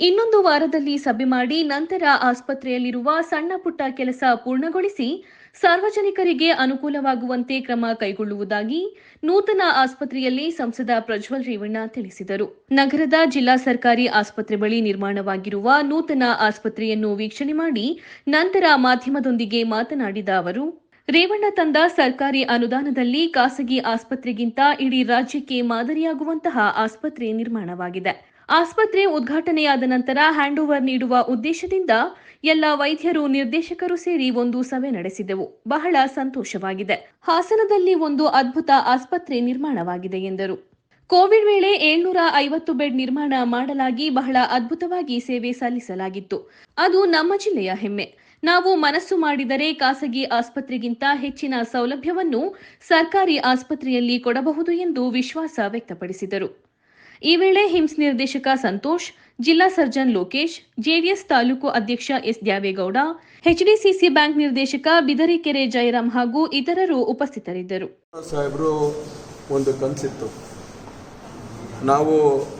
ಇನ್ನೊಂದು ವಾರದಲ್ಲಿ ಸಭೆ ಮಾಡಿ ನಂತರ ಆಸ್ಪತ್ರೆಯಲ್ಲಿರುವ ಸಣ್ಣ ಪುಟ್ಟ ಕೆಲಸ ಪೂರ್ಣಗೊಳಿಸಿ ಸಾರ್ವಜನಿಕರಿಗೆ ಅನುಕೂಲವಾಗುವಂತೆ ಕ್ರಮ ಕೈಗೊಳ್ಳುವುದಾಗಿ ನೂತನ ಆಸ್ಪತ್ರೆಯಲ್ಲಿ ಸಂಸದ ಪ್ರಜ್ವಲ್ ರೇವಣ್ಣ ತಿಳಿಸಿದರು. ನಗರದ ಜಿಲ್ಲಾ ಸರ್ಕಾರಿ ಆಸ್ಪತ್ರೆ ಬಳಿ ನಿರ್ಮಾಣವಾಗಿರುವ ನೂತನ ಆಸ್ಪತ್ರೆಯನ್ನು ವೀಕ್ಷಣೆ ಮಾಡಿ ನಂತರ ಮಾಧ್ಯಮದೊಂದಿಗೆ ಮಾತನಾಡಿದ ಅವರು, ರೇವಣ್ಣ ತಂದ ಸರ್ಕಾರಿ ಅನುದಾನದಲ್ಲಿ ಖಾಸಗಿ ಆಸ್ಪತ್ರೆಗಿಂತ ಇಡೀ ರಾಜ್ಯಕ್ಕೆ ಮಾದರಿಯಾಗುವಂತಹ ಆಸ್ಪತ್ರೆ ನಿರ್ಮಾಣವಾಗಿದೆ. ಆಸ್ಪತ್ರೆ ಉದ್ಘಾಟನೆಯಾದ ನಂತರ ಹ್ಯಾಂಡ್ ಓವರ್ ನೀಡುವ ಉದ್ದೇಶದಿಂದ ಎಲ್ಲ ವೈದ್ಯರು, ನಿರ್ದೇಶಕರು ಸೇರಿ ಒಂದು ಸಭೆ ನಡೆಸಿದೆವು. ಬಹಳ ಸಂತೋಷವಾಗಿದೆ. ಹಾಸನದಲ್ಲಿ ಒಂದು ಅದ್ಭುತ ಆಸ್ಪತ್ರೆ ನಿರ್ಮಾಣವಾಗಿದೆ ಎಂದರು. ಕೋವಿಡ್ ವೇಳೆ ಏಳ್ನೂರ ಐವತ್ತು ಬೆಡ್ ನಿರ್ಮಾಣ ಮಾಡಲಾಗಿ ಬಹಳ ಅದ್ಭುತವಾಗಿ ಸೇವೆ ಸಲ್ಲಿಸಲಾಗಿತ್ತು. ಅದು ನಮ್ಮ ಜಿಲ್ಲೆಯ ಹೆಮ್ಮೆ. ನಾವು ಮನಸ್ಸು ಮಾಡಿದರೆ ಖಾಸಗಿ ಆಸ್ಪತ್ರೆಗಿಂತ ಹೆಚ್ಚಿನ ಸೌಲಭ್ಯವನ್ನು ಸರ್ಕಾರಿ ಆಸ್ಪತ್ರೆಯಲ್ಲಿ ಕೊಡಬಹುದು ಎಂದು ವಿಶ್ವಾಸ ವ್ಯಕ್ತಪಡಿಸಿದರು. ಈ ವೇಳೆ ಹಿಮ್ಸ್ ನಿರ್ದೇಶಕ ಸಂತೋಷ್ ಜಿಲ್ಲಾ ಸರ್ಜನ್ ಲೋಕೇಶ್ ಜೆಡಿಎಸ್ ತಾಲೂಕು ಅಧ್ಯಕ್ಷ ಎಸ್ ದ್ಯಾವೇಗೌಡ ಎಚ್ಡಿಸಿಸಿ ಬ್ಯಾಂಕ್ ನಿರ್ದೇಶಕ ಬಿದರಿಕೆರೆ ಜಯರಾಮ್ ಹಾಗೂ ಇತರರು ಉಪಸ್ಥಿತರಿದ್ದರು. ಸಾಹೇಬರು ಒಂದು ಕನಸಿತ್ತು. ನಾವು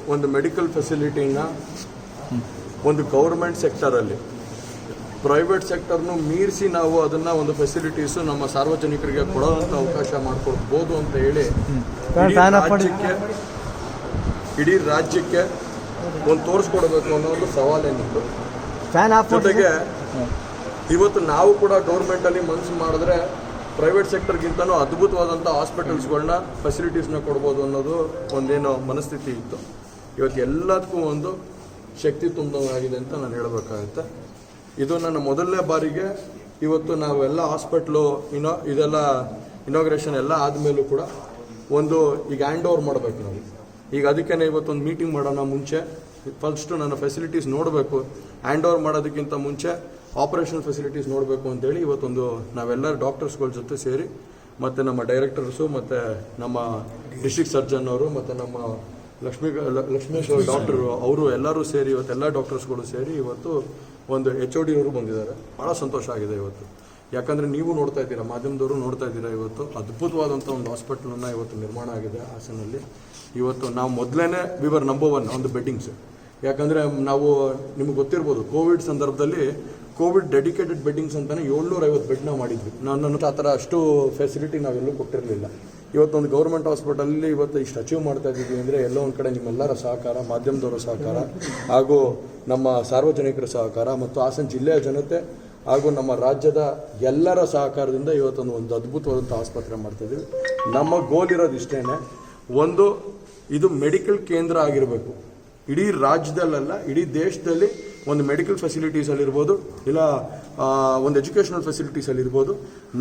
ಒಂದು ಮೆಡಿಕಲ್ ಫೆಸಿಲಿಟಿನ ಒಂದು ಗೌರ್ಮೆಂಟ್ ಸೆಕ್ಟರಲ್ಲಿ ಪ್ರೈವೇಟ್ ಸೆಕ್ಟರ್ನು ಮೀರಿಸಿ ನಾವು ಅದನ್ನು ಒಂದು ಫೆಸಿಲಿಟೀಸು ನಮ್ಮ ಸಾರ್ವಜನಿಕರಿಗೆ ಕೊಡೋವಂಥ ಅವಕಾಶ ಮಾಡಿಕೊಡ್ಬೋದು ಅಂತ ಹೇಳಿ ಇಡೀ. ರಾಜ್ಯಕ್ಕೆ ಒಂದು ತೋರಿಸ್ಕೊಡ್ಬೇಕು ಅನ್ನೋ ಒಂದು ಸವಾಲೇನಿತ್ತು ಫ್ಯಾನ್ ಆಫ್ ಜೊತೆಗೆ ಇವತ್ತು ನಾವು ಕೂಡ ಗೌರ್ಮೆಂಟಲ್ಲಿ ಮನಸ್ಸು ಮಾಡಿದ್ರೆ ಪ್ರೈವೇಟ್ ಸೆಕ್ಟರ್ಗಿಂತನೂ ಅದ್ಭುತವಾದಂಥ ಹಾಸ್ಪಿಟಲ್ಸ್ಗಳನ್ನ ಫೆಸಿಲಿಟೀಸ್ನ ಕೊಡ್ಬೋದು ಅನ್ನೋದು ಒಂದೇನೋ ಮನಸ್ಥಿತಿ ಇತ್ತು. ಇವತ್ತು ಎಲ್ಲದಕ್ಕೂ ಒಂದು ಶಕ್ತಿ ತುಂಬಿದಂಗಾಗಿದೆ ಅಂತ ನಾನು ಹೇಳಬೇಕಾಗುತ್ತೆ. ಇದು ನನ್ನ ಮೊದಲನೇ ಬಾರಿಗೆ ಇವತ್ತು ನಾವೆಲ್ಲ ಎಲ್ಲ ಹಾಸ್ಪಿಟ್ಲು ಇನೋ ಇದೆಲ್ಲ ಇನಾಗ್ರೇಷನ್ ಎಲ್ಲ ಆದಮೇಲೂ ಕೂಡ ಒಂದು ಈಗ ಹ್ಯಾಂಡ್ ಓವರ್ ಮಾಡಬೇಕು ನಾವು. ಈಗ ಅದಕ್ಕೆ ಇವತ್ತೊಂದು ಮೀಟಿಂಗ್ ಮಾಡೋಣ ಮುಂಚೆ. ಫಸ್ಟು ನನ್ನ ಫೆಸಿಲಿಟೀಸ್ ನೋಡಬೇಕು. ಹ್ಯಾಂಡ್ ಓವರ್ ಮಾಡೋದಕ್ಕಿಂತ ಮುಂಚೆ ಆಪರೇಷನ್ ಫೆಸಿಲಿಟೀಸ್ ನೋಡಬೇಕು ಅಂತೇಳಿ ಇವತ್ತೊಂದು ನಾವೆಲ್ಲರೂ ಡಾಕ್ಟರ್ಸ್ಗಳ ಜೊತೆ ಸೇರಿ ಮತ್ತು ನಮ್ಮ ಡೈರೆಕ್ಟರ್ಸು ಮತ್ತು ನಮ್ಮ ಡಿಸ್ಟ್ರಿಕ್ಟ್ ಸರ್ಜನ್ ಅವರು ಮತ್ತು ನಮ್ಮ ಲಕ್ಷ್ಮೀ ಲಕ್ಷ್ಮೇಶ್ವರ ಡಾಕ್ಟರು ಅವರು. ಎಲ್ಲರೂ ಸೇರಿ ಇವತ್ತು ಎಲ್ಲ ಡಾಕ್ಟರ್ಸ್ಗಳು ಸೇರಿ ಇವತ್ತು ಒಂದು ಎಚ್ ಓ ಡಿ ಅವರು ಬಂದಿದ್ದಾರೆ. ಭಾಳ ಸಂತೋಷ ಆಗಿದೆ ಇವತ್ತು. ಯಾಕಂದರೆ ನೀವು ನೋಡ್ತಾ ಇದ್ದೀರಾ, ಮಾಧ್ಯಮದವರು ನೋಡ್ತಾ ಇದ್ದೀರಾ ಇವತ್ತು. ಅದ್ಭುತವಾದಂಥ ಒಂದು ಹಾಸ್ಪಿಟ್ಲನ್ನು ಇವತ್ತು ನಿರ್ಮಾಣ ಆಗಿದೆ ಹಾಸನಲ್ಲಿ. ಇವತ್ತು ನಾವು ಮೊದಲೇ ವಿವರ್ ನಂಬರ್ ಒನ್ ಒಂದು ಬೆಡ್ಡಿಂಗ್ಸ್ ಯಾಕಂದರೆ ನಾವು, ನಿಮ್ಗೆ ಗೊತ್ತಿರ್ಬೋದು, ಕೋವಿಡ್ ಸಂದರ್ಭದಲ್ಲಿ ಕೋವಿಡ್ ಡೆಡಿಕೇಟೆಡ್ ಬೆಡ್ಡಿಂಗ್ಸ್ ಅಂತಾನೆ ಏಳ್ನೂರ ಐವತ್ತು ಬೆಡ್ನ ಮಾಡಿದ್ವಿ. ನಾನು ನನ್ನ ಆ ಥರ ಅಷ್ಟು ಫೆಸಿಲಿಟಿ ನಾವೆಲ್ಲೂ ಕೊಟ್ಟಿರಲಿಲ್ಲ. ಇವತ್ತೊಂದು ಗೌರ್ಮೆಂಟ್ ಹಾಸ್ಪಿಟಲಲ್ಲಿ ಇವತ್ತು ಇಷ್ಟು ಅಚೀವ್ ಮಾಡ್ತಾ ಇದ್ದೀವಿ ಅಂದರೆ ಎಲ್ಲೋ ಒಂದು ಕಡೆ ನಿಮ್ಮೆಲ್ಲರ ಸಹಕಾರ, ಮಾಧ್ಯಮದವರ ಸಹಕಾರ, ಹಾಗೂ ನಮ್ಮ ಸಾರ್ವಜನಿಕರ ಸಹಕಾರ, ಮತ್ತು ಹಾಸನ ಜಿಲ್ಲೆಯ ಜನತೆ ಹಾಗೂ ನಮ್ಮ ರಾಜ್ಯದ ಎಲ್ಲರ ಸಹಕಾರದಿಂದ ಇವತ್ತೊಂದು ಒಂದು ಅದ್ಭುತವಾದಂಥ ಆಸ್ಪತ್ರೆ ಮಾಡ್ತಾ ಇದ್ದೀವಿ ನಮ್ಮ ಗೋಲ್ ಇರೋದು ಇಷ್ಟೇ ಒಂದು, ಇದು ಮೆಡಿಕಲ್ ಕೇಂದ್ರ ಆಗಿರಬೇಕು. ಇಡೀ ರಾಜ್ಯದಲ್ಲ ಇಡೀ ದೇಶದಲ್ಲಿ ಒಂದು ಮೆಡಿಕಲ್ ಫೆಸಿಲಿಟೀಸಲ್ಲಿರ್ಬೋದು ಇಲ್ಲ ಒಂದು ಎಜುಕೇಷನಲ್ ಫೆಸಿಲಿಟೀಸಲ್ಲಿರ್ಬೋದು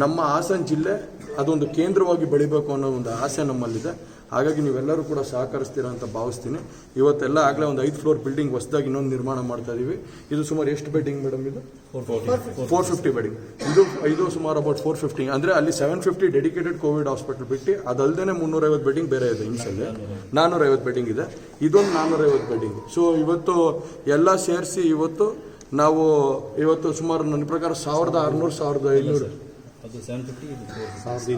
ನಮ್ಮ ಹಾಸನ ಜಿಲ್ಲೆ ಅದೊಂದು ಕೇಂದ್ರವಾಗಿ ಬೆಳಿಬೇಕು ಅನ್ನೋ ಒಂದು ಆಸೆ ನಮ್ಮಲ್ಲಿದೆ. ಹಾಗಾಗಿ ನೀವೆಲ್ಲರೂ ಕೂಡ ಸಹಕರಿಸ್ತೀರಾ ಅಂತ ಭಾವಿಸ್ತೀನಿ. ಇವತ್ತೆಲ್ಲ ಆಗಲೇ ಒಂದು ಐದು ಫ್ಲೋರ್ ಬಿಲ್ಡಿಂಗ್ ಹೊಸದಾಗಿ ಇನ್ನೊಂದು ನಿರ್ಮಾಣ ಮಾಡ್ತಾ ಇದ್ದೀವಿ ಇದು ಸುಮಾರು ಎಷ್ಟು ಬೆಡ್ಡಿಂಗ್ ಮೇಡಮ್ ಇದು? ಫೋರ್ ಫಿಫ್ಟಿ ಬೆಡ್ಡಿಂಗ್ ಇದು ಇದು ಸುಮಾರು ಅಬೌಟ್ ಫೋರ್ ಫಿಫ್ಟಿ ಅಂದರೆ ಅಲ್ಲಿ seven fifty dedicated covid hospital ಬಿಟ್ಟು ಅದಲ್ಲದೆ ಮುನ್ನೂರೈವತ್ತು ಬೆಡ್ಡಿಂಗ್ ಬೇರೆ ಇದೆ ಇನ್ಸಲ್ಲಿ ನಾನ್ನೂರೈವತ್ತು ಬೆಡ್ಡಿಂಗ್ ಇದೆ. ಇದೊಂದು ನಾನ್ನೂರೈವತ್ತು ಬೆಡ್ಡಿಂಗ್ ಸೊ ಇವತ್ತು ಎಲ್ಲ ಸೇರಿಸಿ ಇವತ್ತು ನಾವು ಇವತ್ತು ಸುಮಾರು ನನ್ನ ಪ್ರಕಾರ ಸಾವಿರದ ಆರುನೂರು ಸಾವಿರದ ಐನೂರು.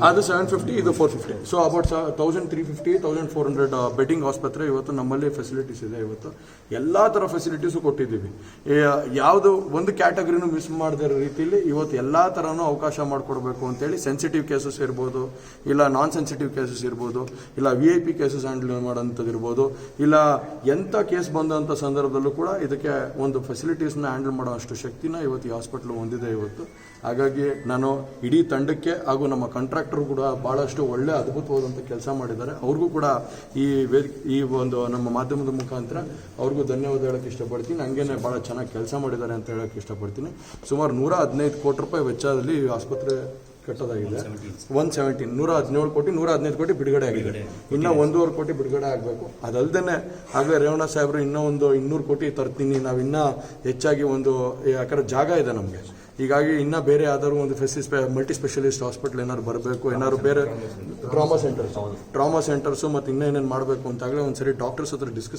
ಅದು ಸೆವೆನ್ ಫಿಫ್ಟಿ ಇದು four fifty so about thousand three fifty thousand four hundred bedding ಆಸ್ಪತ್ರೆ, ಇವತ್ತು ನಮ್ಮಲ್ಲಿ ಫೆಸಿಲಿಟೀಸ್ ಇದೆ ಇವತ್ತು. ಎಲ್ಲ ಥರ ಫೆಸಿಲಿಟೀಸು ಕೊಟ್ಟಿದ್ದೀವಿ. ಯಾವುದು ಒಂದು ಕ್ಯಾಟಗರಿನೂ ಮಿಸ್ ಮಾಡದೇ ಇರೋ ರೀತಿಯಲ್ಲಿ ಇವತ್ತು ಎಲ್ಲ ಥರನೂ ಅವಕಾಶ ಮಾಡಿಕೊಡ್ಬೇಕು ಅಂತೇಳಿ ಸೆನ್ಸಿಟಿವ್ ಕೇಸಸ್ ಇರ್ಬೋದು, ಇಲ್ಲ ನಾನ್ ಸೆನ್ಸಿಟಿವ್ ಕೇಸಸ್ ಇರ್ಬೋದು, ಇಲ್ಲ V I P cases handle ಮಾಡೋಂಥದ್ದು ಇರ್ಬೋದು, ಇಲ್ಲ ಎಂಥ ಕೇಸ್ ಬಂದಂಥ ಸಂದರ್ಭದಲ್ಲೂ ಕೂಡ ಇದಕ್ಕೆ ಒಂದು ಫೆಸಿಲಿಟೀಸ್ನ ಹ್ಯಾಂಡಲ್ ಮಾಡೋ ಅಷ್ಟು ಶಕ್ತಿನ ಇವತ್ತು ಈ ಹಾಸ್ಪಿಟ್ಲು ಹೊಂದಿದೆ ಇವತ್ತು. ಹಾಗಾಗಿ ನಾನು ಇಡೀ ತಂಡಕ್ಕೆ ಹಾಗೂ ನಮ್ಮ ಕಾಂಟ್ರಾಕ್ಟರ್ ಕೂಡ ಭಾಳಷ್ಟು ಒಳ್ಳೆ ಅದ್ಭುತವಾದಂಥ ಕೆಲಸ ಮಾಡಿದ್ದಾರೆ. ಅವ್ರಿಗೂ ಕೂಡ ಈ ವೇದಿ ಈ ಒಂದು ನಮ್ಮ ಮಾಧ್ಯಮದ ಮುಖಾಂತರ ಅವ್ರಿಗೂ ಧನ್ಯವಾದ ಹೇಳಕ್ಕೆ ಇಷ್ಟಪಡ್ತೀನಿ. ಹಂಗೇನೆ ಭಾಳ ಚೆನ್ನಾಗಿ ಕೆಲಸ ಮಾಡಿದ್ದಾರೆ ಅಂತ ಹೇಳಕ್ಕೆ ಇಷ್ಟಪಡ್ತೀನಿ. ಸುಮಾರು ನೂರ ಹದಿನೈದು ಕೋಟಿ ರೂಪಾಯಿ ವೆಚ್ಚದಲ್ಲಿ ಆಸ್ಪತ್ರೆ ಕಟ್ಟೋದಾಗಿದೆ. ಒನ್ ಸೆವೆಂಟೀನ್ ನೂರ ಹದಿನೇಳು ಕೋಟಿ ನೂರ ಹದಿನೈದು ಕೋಟಿ ಬಿಡುಗಡೆ ಆಗಿದೆ. ಇನ್ನೂ ಒಂದೂವರೆ ಕೋಟಿ ಬಿಡುಗಡೆ ಆಗಬೇಕು. ಅದಲ್ದೇ ಹಾಗೆ ರೇವಣ ಸಾಹೇಬರು ಇನ್ನೂ ಒಂದು ಇನ್ನೂರು ಕೋಟಿ ತರ್ತೀನಿ. ನಾವು ಇನ್ನೂ ಹೆಚ್ಚಾಗಿ ಒಂದು ಯಾಕಂದ್ರೆ ಜಾಗ ಇದೆ ನಮಗೆ. ಹೀಗಾಗಿ ಇನ್ನೂ ಬೇರೆ ಯಾವ್ದಾದ್ರು ಒಂದು ಫೆಸಿ ಮಲ್ಟಿ ಸ್ಪೆಷಲಿಸ್ಟ್ ಹಾಸ್ಪಿಟಲ್ ಏನಾದ್ರು ಬರಬೇಕು ಏನಾದ್ರು ಬೇರೆ ಟ್ರಾಮಾ ಸೆಂಟರ್ಸ್ ಟ್ರಾಮಾ ಸೆಂಟರ್ಸು ಮತ್ತು ಇನ್ನೇನೇನು ಮಾಡಬೇಕು ಅಂತಾಗಲೇ ಒಂದು ಸರಿ ಡಾಕ್ಟರ್ಸ್ ಹತ್ರ ಡಿಸ್ಕಸ್